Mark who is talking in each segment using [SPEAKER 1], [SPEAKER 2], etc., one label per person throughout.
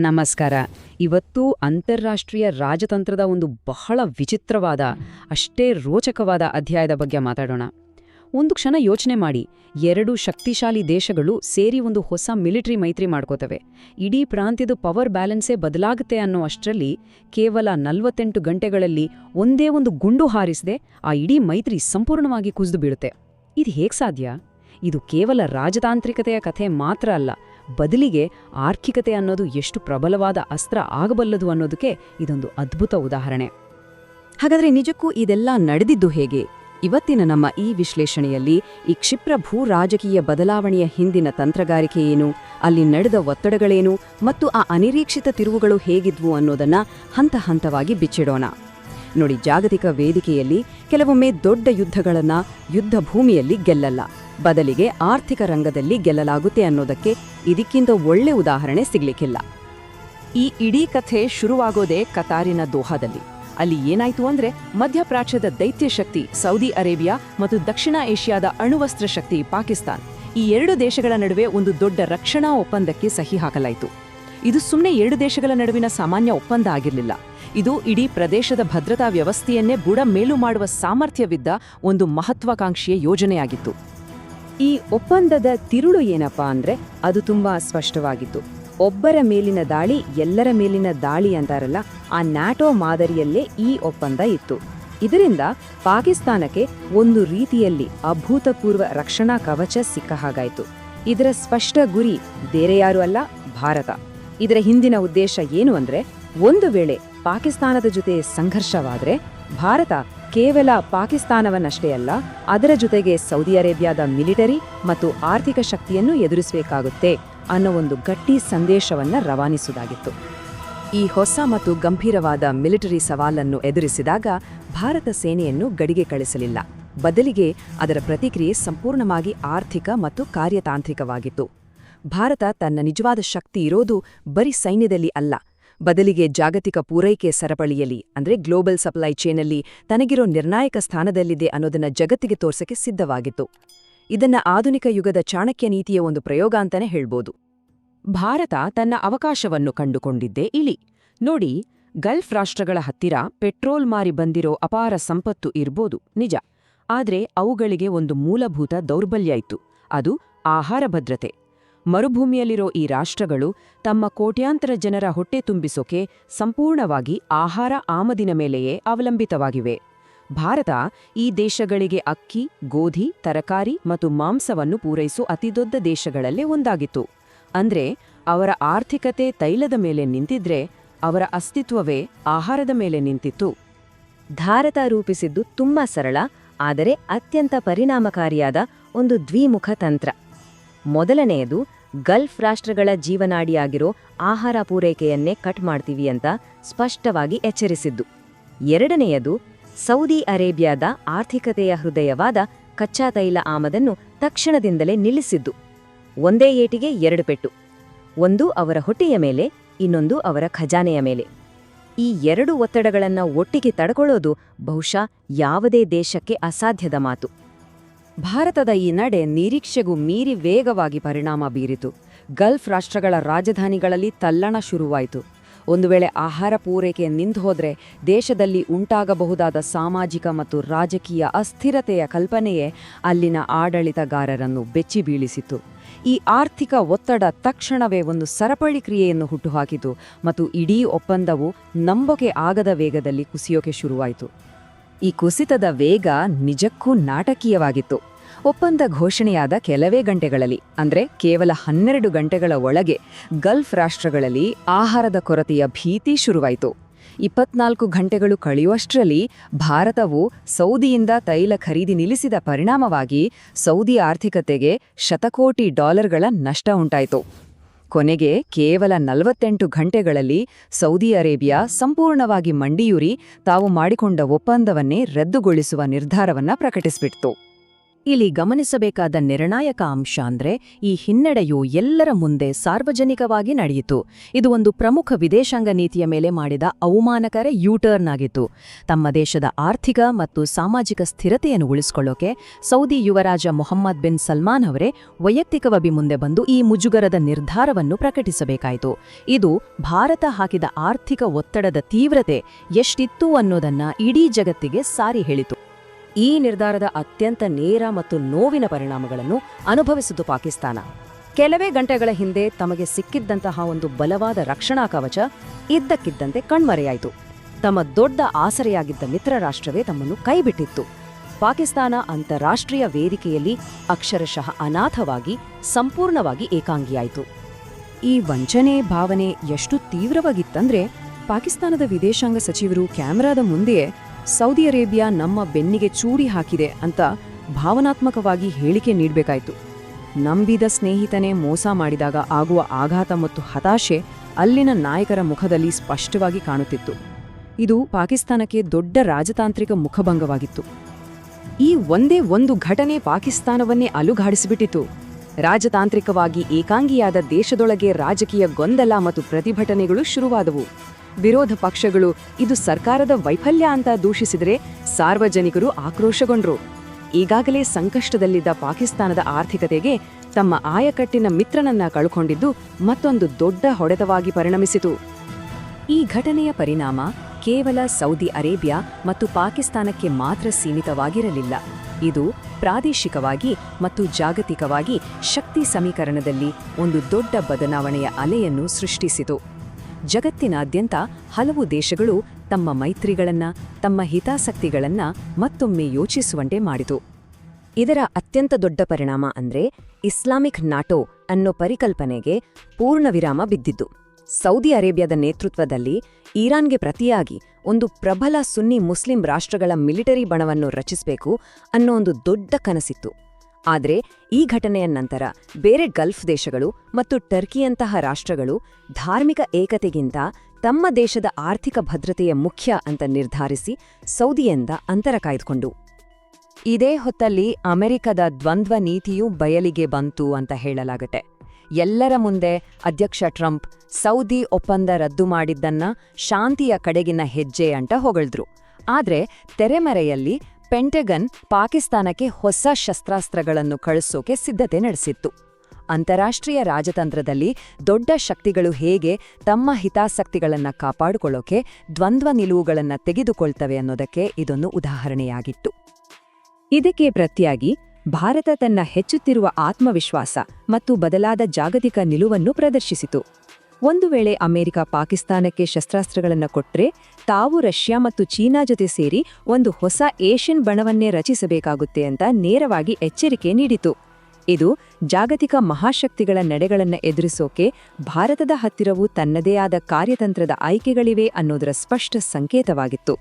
[SPEAKER 1] ನಮಸ್ಕಾರ. ಇವತ್ತು ಅಂತಾರಾಷ್ಟ್ರೀಯ ರಾಜತಂತ್ರದ ಒಂದು ಬಹಳ ವಿಚಿತ್ರವಾದ, ಅಷ್ಟೇ ರೋಚಕವಾದ ಅಧ್ಯಾಯದ ಬಗ್ಗೆ ಮಾತಾಡೋಣ. ಒಂದು ಕ್ಷಣ ಯೋಚನೆ ಮಾಡಿ. ಎರಡು ಶಕ್ತಿಶಾಲಿ ದೇಶಗಳು ಸೇರಿ ಒಂದು ಹೊಸ ಮಿಲಿಟರಿ ಮೈತ್ರಿ ಮಾಡ್ಕೋತವೆ. ಇಡೀ ಪ್ರಾಂತ್ಯದ ಪವರ್ ಬ್ಯಾಲೆನ್ಸೇ ಬದಲಾಗುತ್ತೆ ಅನ್ನೋ ಅಷ್ಟರಲ್ಲಿ ಕೇವಲ ನಲವತ್ತೆಂಟು ಗಂಟೆಗಳಲ್ಲಿ ಒಂದೇ ಒಂದು ಗುಂಡು ಹಾರಿಸದೆ ಆ ಇಡೀ ಮೈತ್ರಿ ಸಂಪೂರ್ಣವಾಗಿ ಕುಸಿದು ಬೀಳುತ್ತೆ. ಇದು ಹೇಗೆ ಸಾಧ್ಯ? ಇದು ಕೇವಲ ರಾಜತಾಂತ್ರಿಕತೆಯ ಕಥೆ ಮಾತ್ರ ಅಲ್ಲ. ಬದಲಿಗೆ ಆರ್ಥಿಕತೆ ಅನ್ನೋದು ಎಷ್ಟು ಪ್ರಬಲವಾದ ಅಸ್ತ್ರ ಆಗಬಲ್ಲದು ಅನ್ನೋದಕ್ಕೆ ಇದೊಂದು ಅದ್ಭುತ ಉದಾಹರಣೆ.
[SPEAKER 2] ಹಾಗಾದ್ರೆ ನಿಜಕ್ಕೂ ಇದೆಲ್ಲ ನಡೆದಿದ್ದು ಹೇಗೆ? ಇವತ್ತಿನ ನಮ್ಮ ಈ ವಿಶ್ಲೇಷಣೆಯಲ್ಲಿ ಈ ಕ್ಷಿಪ್ರ ಭೂ ರಾಜಕೀಯ ಬದಲಾವಣೆಯ ಹಿಂದಿನ ತಂತ್ರಗಾರಿಕೆ ಏನು, ಅಲ್ಲಿ ನಡೆದ ಒತ್ತಡಗಳೇನು, ಮತ್ತು ಆ ಅನಿರೀಕ್ಷಿತ ತಿರುವುಗಳು ಹೇಗಿದ್ವು ಅನ್ನೋದನ್ನ ಹಂತ ಹಂತವಾಗಿ ಬಿಚ್ಚಿಡೋಣ. ನೋಡಿ, ಜಾಗತಿಕ ವೇದಿಕೆಯಲ್ಲಿ ಕೆಲವೊಮ್ಮೆ ದೊಡ್ಡ ಯುದ್ಧಗಳನ್ನು ಯುದ್ಧ ಭೂಮಿಯಲ್ಲಿ ಗೆಲ್ಲಲ್ಲ. ಬದಲಿಗೆ ಆರ್ಥಿಕ ರಂಗದಲ್ಲಿ ಗೆಲ್ಲಲಾಗುತ್ತೆ ಅನ್ನೋದಕ್ಕೆ ಇದಕ್ಕಿಂತ ಒಳ್ಳೆ ಉದಾಹರಣೆ ಸಿಗ್ಲಿಕ್ಕಿಲ್ಲ. ಈ ಇಡೀ ಕಥೆ ಶುರುವಾಗೋದೇ ಕತಾರಿನ ದೋಹಾದಲ್ಲಿ. ಅಲ್ಲಿ ಏನಾಯ್ತು ಅಂದ್ರೆ ಮಧ್ಯಪ್ರಾಚ್ಯದ ದೈತ್ಯ ಶಕ್ತಿ ಸೌದಿ ಅರೇಬಿಯಾ ಮತ್ತು ದಕ್ಷಿಣ ಏಷ್ಯಾದ ಅಣುವಸ್ತ್ರ ಶಕ್ತಿ ಪಾಕಿಸ್ತಾನ್ ಈ ಎರಡು ದೇಶಗಳ ನಡುವೆ ಒಂದು ದೊಡ್ಡ ರಕ್ಷಣಾ ಒಪ್ಪಂದಕ್ಕೆ ಸಹಿ ಹಾಕಲಾಯಿತು. ಇದು ಸುಮ್ಮನೆ ಎರಡು ದೇಶಗಳ ನಡುವಿನ ಸಾಮಾನ್ಯ ಒಪ್ಪಂದ ಆಗಿರಲಿಲ್ಲ. ಇದು ಇಡೀ ಪ್ರದೇಶದ ಭದ್ರತಾ ವ್ಯವಸ್ಥೆಯನ್ನೇ ಬುಡ ಮೇಲು ಮಾಡುವ ಸಾಮರ್ಥ್ಯವಿದ್ದ ಒಂದು ಮಹತ್ವಾಕಾಂಕ್ಷಿಯ ಯೋಜನೆಯಾಗಿತ್ತು. ಈ ಒಪ್ಪಂದದ ತಿರುಳು ಏನಪ್ಪಾ ಅಂದ್ರೆ ಅದು ತುಂಬಾ ಸ್ಪಷ್ಟವಾಗಿತ್ತು. ಒಬ್ಬರ ಮೇಲಿನ ದಾಳಿ ಎಲ್ಲರ ಮೇಲಿನ ದಾಳಿ ಅಂತಾರಲ್ಲ, ಆ ನ್ಯಾಟೋ ಮಾದರಿಯಲ್ಲೇ ಈ ಒಪ್ಪಂದ ಇತ್ತು. ಇದರಿಂದ ಪಾಕಿಸ್ತಾನಕ್ಕೆ ಒಂದು ರೀತಿಯಲ್ಲಿ ಅಭೂತಪೂರ್ವ ರಕ್ಷಣಾ ಕವಚ ಸಿಕ್ಕ ಹಾಗಾಯಿತು. ಇದರ ಸ್ಪಷ್ಟ ಗುರಿ ಬೇರೆ ಯಾರೂ ಅಲ್ಲ, ಭಾರತ. ಇದರ ಹಿಂದಿನ ಉದ್ದೇಶ ಏನು ಅಂದ್ರೆ, ಒಂದು ವೇಳೆ ಪಾಕಿಸ್ತಾನದ ಜೊತೆ ಸಂಘರ್ಷವಾದರೆ, ಭಾರತ ಕೇವಲ ಪಾಕಿಸ್ತಾನವನ್ನಷ್ಟೇ ಅಲ್ಲ, ಅದರ ಜೊತೆಗೆ ಸೌದಿ ಅರೇಬಿಯಾದ ಮಿಲಿಟರಿ ಮತ್ತು ಆರ್ಥಿಕ ಶಕ್ತಿಯನ್ನು ಎದುರಿಸಬೇಕಾಗುತ್ತೆ ಅನ್ನೋ ಒಂದು ಗಟ್ಟಿ ಸಂದೇಶವನ್ನ ರವಾನಿಸುವುದಾಗಿತ್ತು. ಈ ಹೊಸ ಮತ್ತು ಗಂಭೀರವಾದ ಮಿಲಿಟರಿ ಸವಾಲನ್ನು ಎದುರಿಸಿದಾಗ ಭಾರತ ಸೇನೆಯನ್ನು ಗಡಿಗೆ ಕಳಿಸಲಿಲ್ಲ. ಬದಲಿಗೆ ಅದರ ಪ್ರತಿಕ್ರಿಯೆ ಸಂಪೂರ್ಣವಾಗಿ ಆರ್ಥಿಕ ಮತ್ತು ಕಾರ್ಯತಾಂತ್ರಿಕವಾಗಿತ್ತು. ಭಾರತ ತನ್ನ ನಿಜವಾದ ಶಕ್ತಿ ಇರೋದು ಬರೀ ಸೈನ್ಯದಲ್ಲಿ ಅಲ್ಲ. ಬದಲಿಗೆ ಜಾಗತಿಕ ಪೂರೈಕೆ ಸರಪಳಿಯಲ್ಲಿ, ಅಂದ್ರೆ ಗ್ಲೋಬಲ್ ಸಪ್ಲೈ ಚೇನಲ್ಲಿ ತನಗಿರೋ ನಿರ್ಣಾಯಕ ಸ್ಥಾನದಲ್ಲಿದೆ ಅನ್ನೋದನ್ನ ಜಗತ್ತಿಗೆ ತೋರ್ಸಕ್ಕೆ ಸಿದ್ಧವಾಗಿತ್ತು. ಇದನ್ನ ಆಧುನಿಕ ಯುಗದ ಚಾಣಕ್ಯ ನೀತಿಯ ಒಂದು ಪ್ರಯೋಗ ಅಂತಾನೆ ಹೇಳ್ಬೋದು. ಭಾರತ ತನ್ನ ಅವಕಾಶವನ್ನು ಕಂಡುಕೊಂಡಿದ್ದೇ ಇಲಿ. ನೋಡಿ, ಗಲ್ಫ್ ರಾಷ್ಟ್ರಗಳ ಹತ್ತಿರ ಪೆಟ್ರೋಲ್ ಮಾರಿ ಬಂದಿರೋ ಅಪಾರ ಸಂಪತ್ತು ಇರ್ಬೋದು, ನಿಜ. ಆದ್ರೆ ಅವುಗಳಿಗೆ ಒಂದು ಮೂಲಭೂತ ದೌರ್ಬಲ್ಯ ಇತ್ತು. ಅದು ಆಹಾರ ಭದ್ರತೆ. ಮರುಭೂಮಿಯಲ್ಲಿರೋ ಈ ರಾಷ್ಟ್ರಗಳು ತಮ್ಮ ಕೋಟ್ಯಾಂತರ ಜನರ ಹೊಟ್ಟೆ ತುಂಬಿಸೋಕೆ ಸಂಪೂರ್ಣವಾಗಿ ಆಹಾರ ಆಮದಿನ ಮೇಲೆಯೇ ಅವಲಂಬಿತವಾಗಿವೆ. ಭಾರತ ಈ ದೇಶಗಳಿಗೆ ಅಕ್ಕಿ, ಗೋಧಿ, ತರಕಾರಿ ಮತ್ತು ಮಾಂಸವನ್ನು ಪೂರೈಸೋ ಅತಿದೊಡ್ಡ ದೇಶಗಳಲ್ಲೇ ಒಂದಾಗಿತ್ತು. ಅಂದ್ರೆ ಅವರ ಆರ್ಥಿಕತೆ ತೈಲದ ಮೇಲೆ ನಿಂತಿದ್ರೆ ಅವರ ಅಸ್ತಿತ್ವವೇ ಆಹಾರದ ಮೇಲೆ ನಿಂತಿತ್ತು. ಭಾರತ ರೂಪಿಸಿದ್ದು ತುಂಬಾ ಸರಳ, ಆದರೆ ಅತ್ಯಂತ ಪರಿಣಾಮಕಾರಿಯಾದ ಒಂದು ದ್ವಿಮುಖ ತಂತ್ರ. ಮೊದಲನೆಯದು ಗಲ್ಫ್ ರಾಷ್ಟ್ರಗಳ ಜೀವನಾಡಿಯಾಗಿರೋ ಆಹಾರ ಪೂರೈಕೆಯನ್ನೇ ಕಟ್ ಮಾಡ್ತೀವಿ ಅಂತ ಸ್ಪಷ್ಟವಾಗಿ ಎಚ್ಚರಿಸಿದ್ದು. ಎರಡನೆಯದು, ಸೌದಿ ಅರೇಬಿಯಾದ ಆರ್ಥಿಕತೆಯ ಹೃದಯವಾದ ಕಚ್ಚಾ ತೈಲ ಆಮದನ್ನು ತಕ್ಷಣದಿಂದಲೇ ನಿಲ್ಲಿಸಿದ್ದು. ಒಂದೇ ಏಟಿಗೆ ಎರಡು ಪೆಟ್ಟು. ಒಂದು ಅವರ ಹೊಟ್ಟೆಯ ಮೇಲೆ, ಇನ್ನೊಂದು ಅವರ ಖಜಾನೆಯ ಮೇಲೆ. ಈ ಎರಡು ಒತ್ತಡಗಳನ್ನು ಒಟ್ಟಿಗೆ ತಡ್ಕೊಳ್ಳೋದು ಬಹುಶಃ ಯಾವುದೇ ದೇಶಕ್ಕೆ ಅಸಾಧ್ಯದ ಮಾತು. ಭಾರತದ ಈ ನಡೆ ನಿರೀಕ್ಷೆಗೂ ಮೀರಿ ವೇಗವಾಗಿ ಪರಿಣಾಮ ಬೀರಿತು. ಗಲ್ಫ್ ರಾಷ್ಟ್ರಗಳ ರಾಜಧಾನಿಗಳಲ್ಲಿ ತಲ್ಲಣ ಶುರುವಾಯಿತು. ಒಂದು ವೇಳೆ ಆಹಾರ ಪೂರೈಕೆ ನಿಂತು ಹೋದ್ರೆ ದೇಶದಲ್ಲಿ ಉಂಟಾಗಬಹುದಾದ ಸಾಮಾಜಿಕ ಮತ್ತು ರಾಜಕೀಯ ಅಸ್ಥಿರತೆಯ ಕಲ್ಪನೆಯೇ ಅಲ್ಲಿನ ಆಡಳಿತಗಾರರನ್ನು ಬೆಚ್ಚಿ ಬೀಳಿಸಿತು ಈ ಆರ್ಥಿಕ ಒತ್ತಡ ತಕ್ಷಣವೇ ಒಂದು ಸರಪಳಿ ಕ್ರಿಯೆಯನ್ನು ಹುಟ್ಟುಹಾಕಿತು ಮತ್ತು ಇಡೀ ಒಪ್ಪಂದವು ನಂಬಕೆ ಆಗದ ವೇಗದಲ್ಲಿ ಕುಸಿಯೋಕೆ ಶುರುವಾಯಿತು. ಈ ಕುಸಿತದ ವೇಗ ನಿಜಕ್ಕೂ ನಾಟಕೀಯವಾಗಿತ್ತು. ಒಪ್ಪಂದ ಘೋಷಣೆಯಾದ ಕೆಲವೇ ಗಂಟೆಗಳಲ್ಲಿ, ಅಂದರೆ ಕೇವಲ ಹನ್ನೆರಡು ಗಂಟೆಗಳ ಒಳಗೆ, ಗಲ್ಫ್ ರಾಷ್ಟ್ರಗಳಲ್ಲಿ ಆಹಾರದ ಕೊರತೆಯ ಭೀತಿ ಶುರುವಾಯಿತು. ಇಪ್ಪತ್ನಾಲ್ಕು ಗಂಟೆಗಳು ಕಳೆಯುವಷ್ಟರಲ್ಲಿ ಭಾರತವು ಸೌದಿಯಿಂದ ತೈಲ ಖರೀದಿ ನಿಲ್ಲಿಸಿದ ಪರಿಣಾಮವಾಗಿ ಸೌದಿ ಆರ್ಥಿಕತೆಗೆ ಶತಕೋಟಿ ಡಾಲರ್ಗಳ ನಷ್ಟ ಉಂಟಾಯಿತು. ಕೊನೆಗೆ ಕೇವಲ ನಲವತ್ತೆಂಟು ಗಂಟೆಗಳಲ್ಲಿ ಸೌದಿ ಅರೇಬಿಯಾ ಸಂಪೂರ್ಣವಾಗಿ ಮಂಡಿಯೂರಿ ತಾವು ಮಾಡಿಕೊಂಡ ಒಪ್ಪಂದವನ್ನೇ ರದ್ದುಗೊಳಿಸುವ ನಿರ್ಧಾರವನ್ನ ಪ್ರಕಟಿಸಿಬಿಡ್ತು. ಇಲ್ಲಿ ಗಮನಿಸಬೇಕಾದ ನಿರ್ಣಾಯಕ ಅಂಶ ಅಂದ್ರೆ ಈ ಹಿನ್ನಡೆಯು ಎಲ್ಲರ ಮುಂದೆ ಸಾರ್ವಜನಿಕವಾಗಿ ನಡೆಯಿತು. ಇದು ಒಂದು ಪ್ರಮುಖ ವಿದೇಶಾಂಗ ನೀತಿಯ ಮೇಲೆ ಮಾಡಿದ ಅವಮಾನಕರ ಯೂಟರ್ನ್ ಆಗಿತ್ತು. ತಮ್ಮ ದೇಶದ ಆರ್ಥಿಕ ಮತ್ತು ಸಾಮಾಜಿಕ ಸ್ಥಿರತೆಯನ್ನು ಉಳಿಸಿಕೊಳ್ಳೋಕೆ ಸೌದಿ ಯುವರಾಜ ಮೊಹಮ್ಮದ್ ಬಿನ್ ಸಲ್ಮಾನ್ ಅವರೇ ವೈಯಕ್ತಿಕವಾಗಿ ಮುಂದೆ ಬಂದು ಈ ಮುಜುಗರದ ನಿರ್ಧಾರವನ್ನು ಪ್ರಕಟಿಸಬೇಕಾಯಿತು. ಇದು ಭಾರತ ಹಾಕಿದ ಆರ್ಥಿಕ ಒತ್ತಡದ ತೀವ್ರತೆ ಎಷ್ಟಿತ್ತು ಅನ್ನೋದನ್ನ ಇಡೀ ಜಗತ್ತಿಗೆ ಸಾರಿ ಹೇಳಿತು. ಈ ನಿರ್ಧಾರದ ಅತ್ಯಂತ ನೇರ ಮತ್ತು ನೋವಿನ ಪರಿಣಾಮಗಳನ್ನು ಅನುಭವಿಸಿದ್ದು ಪಾಕಿಸ್ತಾನ. ಕೆಲವೇ ಗಂಟೆಗಳ ಹಿಂದೆ ತಮಗೆ ಸಿಕ್ಕಿದ್ದಂತಹ ಒಂದು ಬಲವಾದ ರಕ್ಷಣಾ ಕವಚ ಇದ್ದಕ್ಕಿದ್ದಂತೆ ಕಣ್ಮರೆಯಾಯಿತು. ತಮ್ಮ ದೊಡ್ಡ ಆಸರೆಯಾಗಿದ್ದ ಮಿತ್ರ ರಾಷ್ಟ್ರವೇ ತಮ್ಮನ್ನು ಕೈಬಿಟ್ಟಿತ್ತು. ಪಾಕಿಸ್ತಾನ ಅಂತಾರಾಷ್ಟ್ರೀಯ ವೇದಿಕೆಯಲ್ಲಿ ಅಕ್ಷರಶಃ ಅನಾಥವಾಗಿ, ಸಂಪೂರ್ಣವಾಗಿ ಏಕಾಂಗಿಯಾಯಿತು. ಈ ವಂಚನೆ ಭಾವನೆ ಎಷ್ಟು ತೀವ್ರವಾಗಿತ್ತಂದ್ರೆ ಪಾಕಿಸ್ತಾನದ ವಿದೇಶಾಂಗ ಸಚಿವರು ಕ್ಯಾಮೆರಾದ ಮುಂದೆಯೇ ಸೌದಿ ಅರೇಬಿಯಾ ನಮ್ಮ ಬೆನ್ನಿಗೆ ಚೂರಿ ಹಾಕಿದೆ ಅಂತ ಭಾವನಾತ್ಮಕವಾಗಿ ಹೇಳಿಕೆ ನೀಡಬೇಕಾಯಿತು. ನಂಬಿದ ಸ್ನೇಹಿತನೇ ಮೋಸ ಮಾಡಿದಾಗ ಆಗುವ ಆಘಾತ ಮತ್ತು ಹತಾಶೆ ಅಲ್ಲಿನ ನಾಯಕರ ಮುಖದಲ್ಲಿ ಸ್ಪಷ್ಟವಾಗಿ ಕಾಣುತ್ತಿತ್ತು. ಇದು ಪಾಕಿಸ್ತಾನಕ್ಕೆ ದೊಡ್ಡ ರಾಜತಾಂತ್ರಿಕ ಮುಖಭಂಗವಾಗಿತ್ತು. ಈ ಒಂದೇ ಒಂದು ಘಟನೆ ಪಾಕಿಸ್ತಾನವನ್ನೇ ಅಲುಗಾಡಿಸಿಬಿಟ್ಟಿತು ರಾಜತಾಂತ್ರಿಕವಾಗಿ ಏಕಾಂಗಿಯಾದ ದೇಶದೊಳಗೆ ರಾಜಕೀಯ ಗೊಂದಲ ಮತ್ತು ಪ್ರತಿಭಟನೆಗಳು ಶುರುವಾದವು. ವಿರೋಧ ಪಕ್ಷಗಳು ಇದು ಸರ್ಕಾರದ ವೈಫಲ್ಯ ಅಂತ ದೂಷಿಸಿದರೆ ಸಾರ್ವಜನಿಕರು ಆಕ್ರೋಶಗೊಂಡ್ರು. ಈಗಾಗಲೇ ಸಂಕಷ್ಟದಲ್ಲಿದ್ದ ಪಾಕಿಸ್ತಾನದ ಆರ್ಥಿಕತೆಗೆ ತಮ್ಮ ಆಯಕಟ್ಟಿನ ಮಿತ್ರನನ್ನ ಕಳ್ಕೊಂಡಿದ್ದು ಮತ್ತೊಂದು ದೊಡ್ಡ ಹೊಡೆತವಾಗಿ ಪರಿಣಮಿಸಿತು. ಈ ಘಟನೆಯ ಪರಿಣಾಮ ಕೇವಲ ಸೌದಿ ಅರೇಬಿಯಾ ಮತ್ತು ಪಾಕಿಸ್ತಾನಕ್ಕೆ ಮಾತ್ರ ಸೀಮಿತವಾಗಿರಲಿಲ್ಲ. ಇದು ಪ್ರಾದೇಶಿಕವಾಗಿ ಮತ್ತು ಜಾಗತಿಕವಾಗಿ ಶಕ್ತಿ ಸಮೀಕರಣದಲ್ಲಿ ಒಂದು ದೊಡ್ಡ ಬದಲಾವಣೆಯ ಅಲೆಯನ್ನು ಸೃಷ್ಟಿಸಿತು. ಜಗತ್ತಿನಾದ್ಯಂತ ಹಲವು ದೇಶಗಳು ತಮ್ಮ ಮೈತ್ರಿಗಳನ್ನ, ತಮ್ಮ ಹಿತಾಸಕ್ತಿಗಳನ್ನ ಮತ್ತೊಮ್ಮೆ ಯೋಚಿಸುವಂತೆ ಮಾಡಿತು. ಇದರ ಅತ್ಯಂತ ದೊಡ್ಡ ಪರಿಣಾಮ ಅಂದ್ರೆ ಇಸ್ಲಾಮಿಕ್ ನಾಟೋ ಅನ್ನೋ ಪರಿಕಲ್ಪನೆಗೆ ಪೂರ್ಣ ವಿರಾಮ ಬಿದ್ದಿದ್ದು. ಸೌದಿ ಅರೇಬಿಯಾದ ನೇತೃತ್ವದಲ್ಲಿ ಇರಾನ್ಗೆ ಪ್ರತಿಯಾಗಿ ಒಂದು ಪ್ರಬಲ ಸುನ್ನಿ ಮುಸ್ಲಿಂ ರಾಷ್ಟ್ರಗಳ ಮಿಲಿಟರಿ ಬಣವನ್ನು ರಚಿಸಬೇಕು ಅನ್ನೋ ಒಂದು ದೊಡ್ಡ ಕನಸಿತ್ತು. ಆದರೆ ಈ ಘಟನೆಯ ನಂತರ ಬೇರೆ ಗಲ್ಫ್ ದೇಶಗಳು ಮತ್ತು ಟರ್ಕಿಯಂತಹ ರಾಷ್ಟ್ರಗಳು ಧಾರ್ಮಿಕ ಏಕತೆಗಿಂತ ತಮ್ಮ ದೇಶದ ಆರ್ಥಿಕ ಭದ್ರತೆಯ ಮುಖ್ಯ ಅಂತ ನಿರ್ಧರಿಸಿ ಸೌದಿಯಿಂದ ಅಂತರ ಕಾಯ್ದುಕೊಂಡು. ಇದೇ ಹೊತ್ತಲ್ಲಿ ಅಮೆರಿಕದ ದ್ವಂದ್ವ ನೀತಿಯೂ ಬಯಲಿಗೆ ಬಂತು ಅಂತ ಹೇಳಲಾಗತ್ತೆ. ಎಲ್ಲರ ಮುಂದೆ ಅಧ್ಯಕ್ಷ ಟ್ರಂಪ್ ಸೌದಿ ಒಪ್ಪಂದ ರದ್ದು ಮಾಡಿದ್ದನ್ನ ಶಾಂತಿಯ ಕಡೆಗಿನ ಹೆಜ್ಜೆ ಅಂತ ಹೊಗಳಿದ್ರು. ಆದ್ರೆ ತೆರೆಮರೆಯಲ್ಲಿ ಪೆಂಟಗನ್ ಪಾಕಿಸ್ತಾನಕ್ಕೆ ಹೊಸ ಶಸ್ತ್ರಾಸ್ತ್ರಗಳನ್ನು ಕಳಿಸೋಕೆ ಸಿದ್ಧತೆ ನಡೆಸಿತ್ತು. ಅಂತಾರಾಷ್ಟ್ರೀಯ ರಾಜತಂತ್ರದಲ್ಲಿ ದೊಡ್ಡ ಶಕ್ತಿಗಳು ಹೇಗೆ ತಮ್ಮ ಹಿತಾಸಕ್ತಿಗಳನ್ನು ಕಾಪಾಡಿಕೊಳ್ಳೋಕೆ, ದ್ವಂದ್ವ ನಿಲುವುಗಳನ್ನು ತೆಗೆದುಕೊಳ್ತವೆ ಅನ್ನೋದಕ್ಕೆ ಇದೊಂದು ಉದಾಹರಣೆಯಾಗಿತ್ತು. ಇದಕ್ಕೆ ಪ್ರತಿಯಾಗಿ ಭಾರತ ತನ್ನ ಹೆಚ್ಚುತ್ತಿರುವ ಆತ್ಮವಿಶ್ವಾಸ ಮತ್ತು ಬದಲಾದ ಜಾಗತಿಕ ನಿಲುವನ್ನು ಪ್ರದರ್ಶಿಸಿತು. ಒಂದು ವೇಳೆ ಅಮೆರಿಕ ಪಾಕಿಸ್ತಾನಕ್ಕೆ ಶಸ್ತ್ರಾಸ್ತ್ರಗಳನ್ನು ಕೊಟ್ಟರೆ ತಾವು ರಷ್ಯಾ ಮತ್ತು ಚೀನಾ ಜೊತೆ ಸೇರಿ ಒಂದು ಹೊಸ ಏಷ್ಯನ್ ಬಣವನ್ನೇ ರಚಿಸಬೇಕಾಗುತ್ತೆ ಅಂತ ನೇರವಾಗಿ ಎಚ್ಚರಿಕೆ ನೀಡಿತು. ಇದು ಜಾಗತಿಕ ಮಹಾಶಕ್ತಿಗಳ ನಡೆಗಳನ್ನು ಎದುರಿಸೋಕೆ ಭಾರತದ ಹತ್ತಿರವು ತನ್ನದೇ ಆದ ಕಾರ್ಯತಂತ್ರದ ಆಯ್ಕೆಗಳಿವೆ ಅನ್ನೋದರ ಸ್ಪಷ್ಟ ಸಂಕೇತವಾಗಿತ್ತು.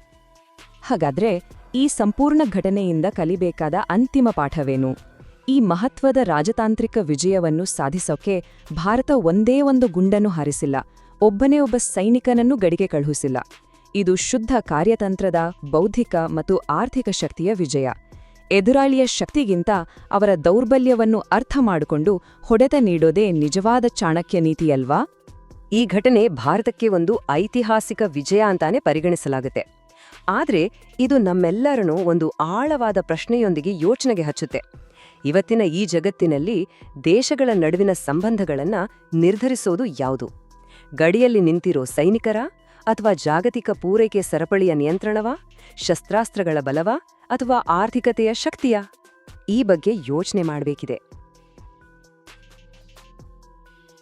[SPEAKER 2] ಹಾಗಾದ್ರೆ ಈ ಸಂಪೂರ್ಣ ಘಟನೆಯಿಂದ ಕಲಿಬೇಕಾದ ಅಂತಿಮ ಪಾಠವೇನು? ಈ ಮಹತ್ವದ ರಾಜತಾಂತ್ರಿಕ ವಿಜಯವನ್ನು ಸಾಧಿಸೋಕೆ ಭಾರತ ಒಂದೇ ಒಂದು ಗುಂಡನ್ನು ಹಾರಿಸಿಲ್ಲ, ಒಬ್ಬನೇ ಒಬ್ಬ ಸೈನಿಕನನ್ನು ಗಡಿಗೆ ಕಳುಹಿಸಿಲ್ಲ. ಇದು ಶುದ್ಧ ಕಾರ್ಯತಂತ್ರದ ಬೌದ್ಧಿಕ ಮತ್ತು ಆರ್ಥಿಕ ಶಕ್ತಿಯ ವಿಜಯ. ಎದುರಾಳಿಯ ಶಕ್ತಿಗಿಂತ ಅವರ ದೌರ್ಬಲ್ಯವನ್ನು ಅರ್ಥ ಮಾಡಿಕೊಂಡು ಹೊಡೆತ ನೀಡೋದೇ ನಿಜವಾದ ಚಾಣಕ್ಯ ನೀತಿಯಲ್ವಾ? ಈ ಘಟನೆ ಭಾರತಕ್ಕೆ ಒಂದು ಐತಿಹಾಸಿಕ ವಿಜಯ ಅಂತಾನೆ ಪರಿಗಣಿಸಲಾಗುತ್ತೆ. ಆದ್ರೆ ಇದು ನಮ್ಮೆಲ್ಲರನ್ನೂ ಒಂದು ಆಳವಾದ ಪ್ರಶ್ನೆಯೊಂದಿಗೆ ಯೋಚನೆಗೆ ಹಚ್ಚುತ್ತೆ. ಇವತ್ತಿನ ಈ ಜಗತ್ತಿನಲ್ಲಿ ದೇಶಗಳ ನಡುವಿನ ಸಂಬಂಧಗಳನ್ನು ನಿರ್ಧರಿಸೋದು ಯಾವುದು? ಗಡಿಯಲ್ಲಿ ನಿಂತಿರೋ ಸೈನಿಕರ ಅಥವಾ ಜಾಗತಿಕ ಪೂರೈಕೆ ಸರಪಳಿಯ ನಿಯಂತ್ರಣವಾ, ಶಸ್ತ್ರಾಸ್ತ್ರಗಳ ಬಲವಾ ಅಥವಾ ಆರ್ಥಿಕತೆಯ ಶಕ್ತಿಯಾ? ಈ ಬಗ್ಗೆ ಯೋಚನೆ ಮಾಡಬೇಕಿದೆ.